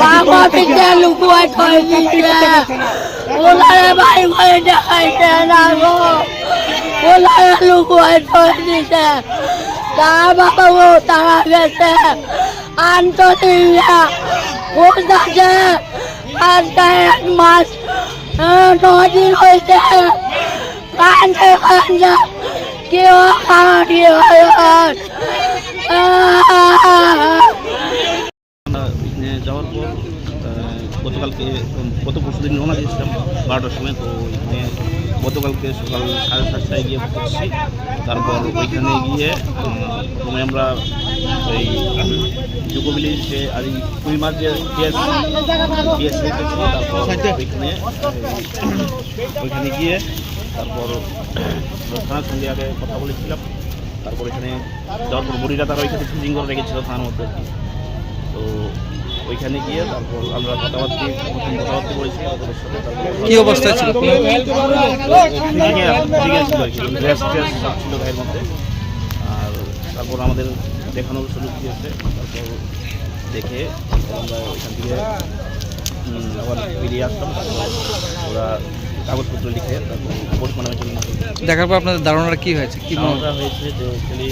বাবা পিঠে লুকুয়াই থৈ দিছে বাড়ি ঘরে দেখাইছে না গো। ওলারে লুকুয়াই থৈ দিছে। তার বাবা ও তারা গেছে। আন্তরিয়া বলতেছে আজকে এক মাস নদিন হয়েছে। কান্দে কেউ খাওয়াটি হয় এখানে যাওয়ার পর গতকালকে গত পরশু দিন রওনা দিয়েছিলাম বারোটার সময়, তো এখানে গতকালকে সকাল সাড়ে সাতটায় গিয়ে পৌঁছছি তারপর ওইখানে গিয়ে প্রথমে আমরা এই জুকোবিলি যে আর কুড়ি মাস যে ওইখানে ওইখানে গিয়ে তারপর থানার সঙ্গে আগে কথা বলেছিলাম তারপর এখানে যাওয়ার পর বড়িটা তারা ওইখানে ফিজিং করে রেখেছিল থানার মধ্যে। তো ওইখানে গিয়ে তারপর আমরা কথাবার্তা প্রথম কথাবার্তা বলেছি ওদের সাথে কি অবস্থায় ছিল? ড্রেস সব ছিল গায়ের মধ্যে। আর তারপর আমাদের দেখানোর সুযোগ দিয়েছে। তারপর দেখে আমরা ওইখান থেকে আবার বেরিয়ে আসলাম। তারপর ওরা কাগজপত্র লিখে তারপর পোস্টমার্টমের জন্য দেখার পর আপনাদের ধারণাটা কি হয়েছে? কি ধারণাটা হয়েছে যে অ্যাকচুয়ালি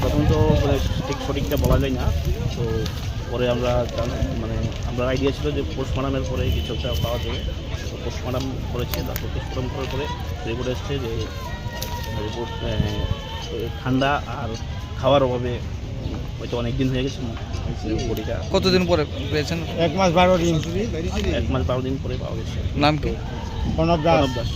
প্রথম তো মানে ঠিক সঠিকটা বলা যায় না। তো পরে আমরা মানে আমরা আইডিয়া ছিল যে পোস্টমার্টামের পরে কিছু একটা পাওয়া যাবে। তো পোস্ট পোস্টমার্টাম করেছে তারপর পোস্টমার্টাম করার পরে রিপোর্ট এসছে যে রিপোর্ট ঠান্ডা আর খাওয়ার অভাবে হয়তো অনেক দিন হয়ে গেছে। কতদিন পরে পেয়েছেন? এক মাস বারো দিন। এক মাস বারো দিন পরে পাওয়া গেছে। নাম কি? প্রণব দাস। দাস।